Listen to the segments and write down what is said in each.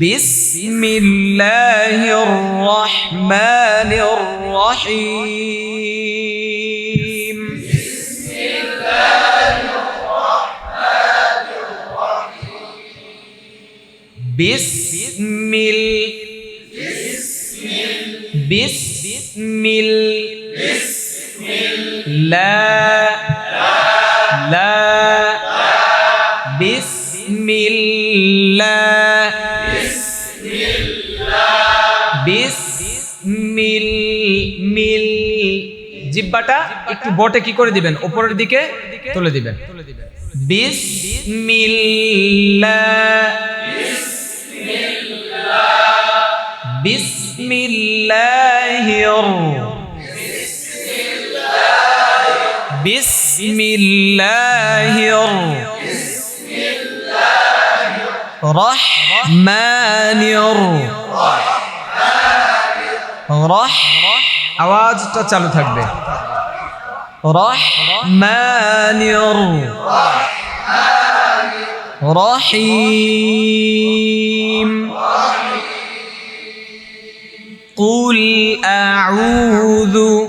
بسم الله الرحمن الرحيم. بسم الله الرحمن الرحيم بسم بسم بسم الله জিব্বাটা একটু বটে কি করে দিবেন? উপরের দিকে তুলে দিবেন। বিসমিল্লাহ রহমানির রহ আওয়াজটা চালু থাকবে রহমানির রহিম قل أعوذ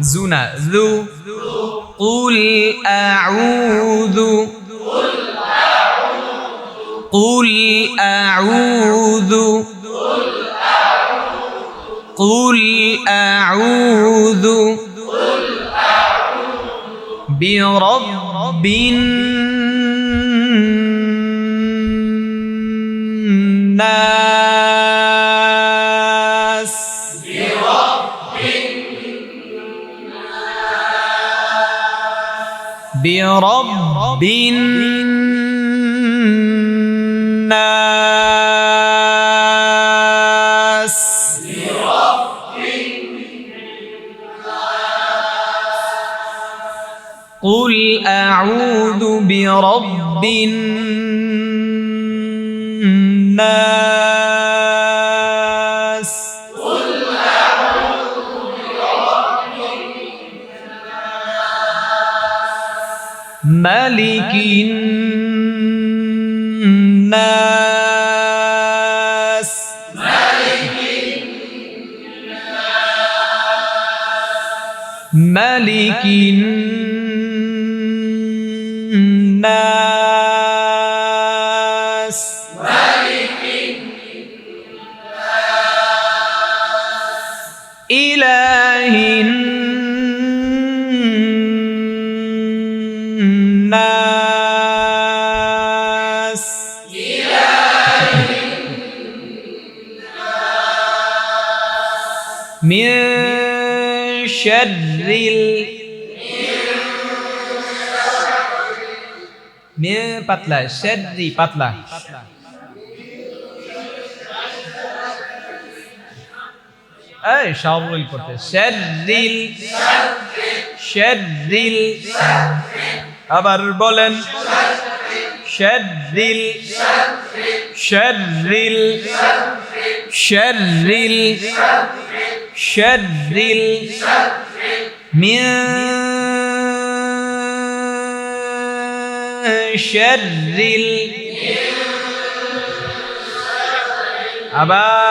زنا ذو قل أعوذ قل أعوذ قل أعوذ برب الناس برب الناس برب الناس ملك الناس ملك الناس إله الناس إله الناس من شر ال من بطلة شر بطلة এই সবল করতে। শাররিল শাররিল আবার বলেন শাররিল শাররিল শাররিল শাররিল মিন শাররিল আবার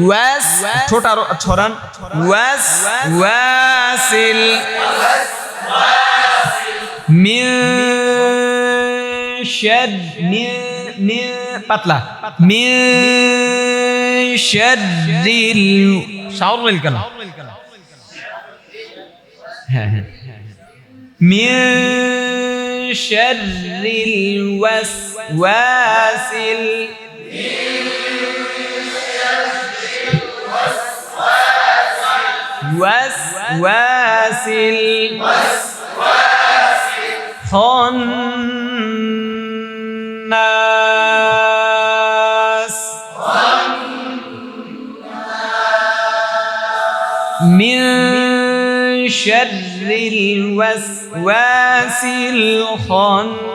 ওয়াস ছোট আরো ছড়ান ওয়াস ওয়াসিল মিন শার মিন মিন পাতলা মিন শাররিল শাওরিল কেন হ্যাঁ হ্যাঁ من شر الوسواس الوسواس الوسواس خناس. من شر الوسواس الخناس.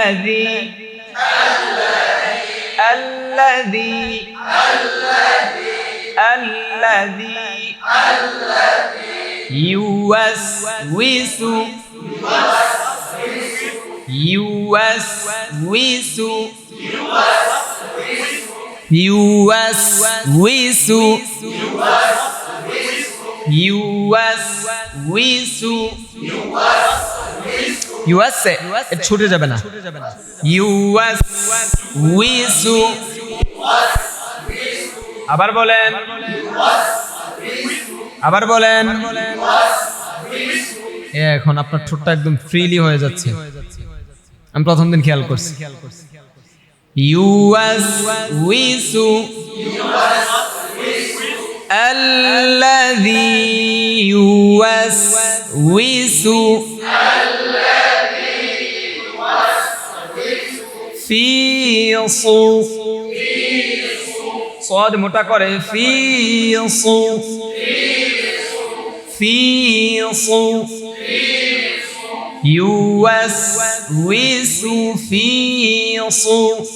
الذي الذي الذي يوسوس يوسوس يوسوس يوسوس ইউএসএ ছুটে যাবে না ইউএসউইসু আবার বলেন আবার বলেন এ এখন আপনার ঠোঁটটা একদম ফ্রিলি হয়ে যাচ্ছে আমি প্রথম দিন খেয়াল করছি ইউএসউইসু الذي يوسوس في صوف صاد মোটা করে في صوف في صوف يوسوس في صوف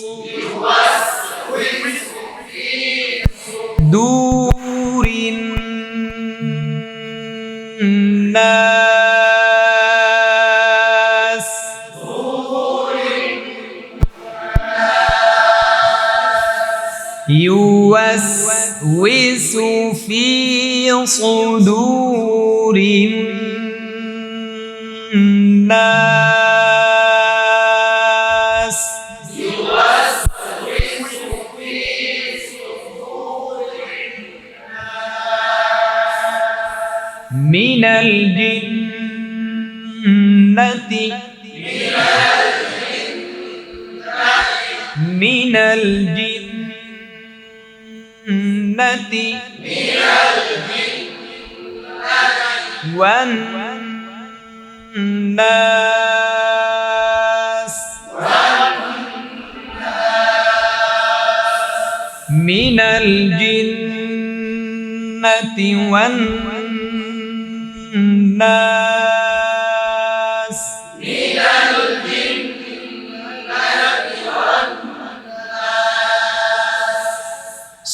دور الناس يوسوس في صدور الناس من الجنة من الجنة والناس من الجنة والناس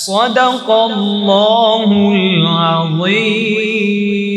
صدق الله العظيم.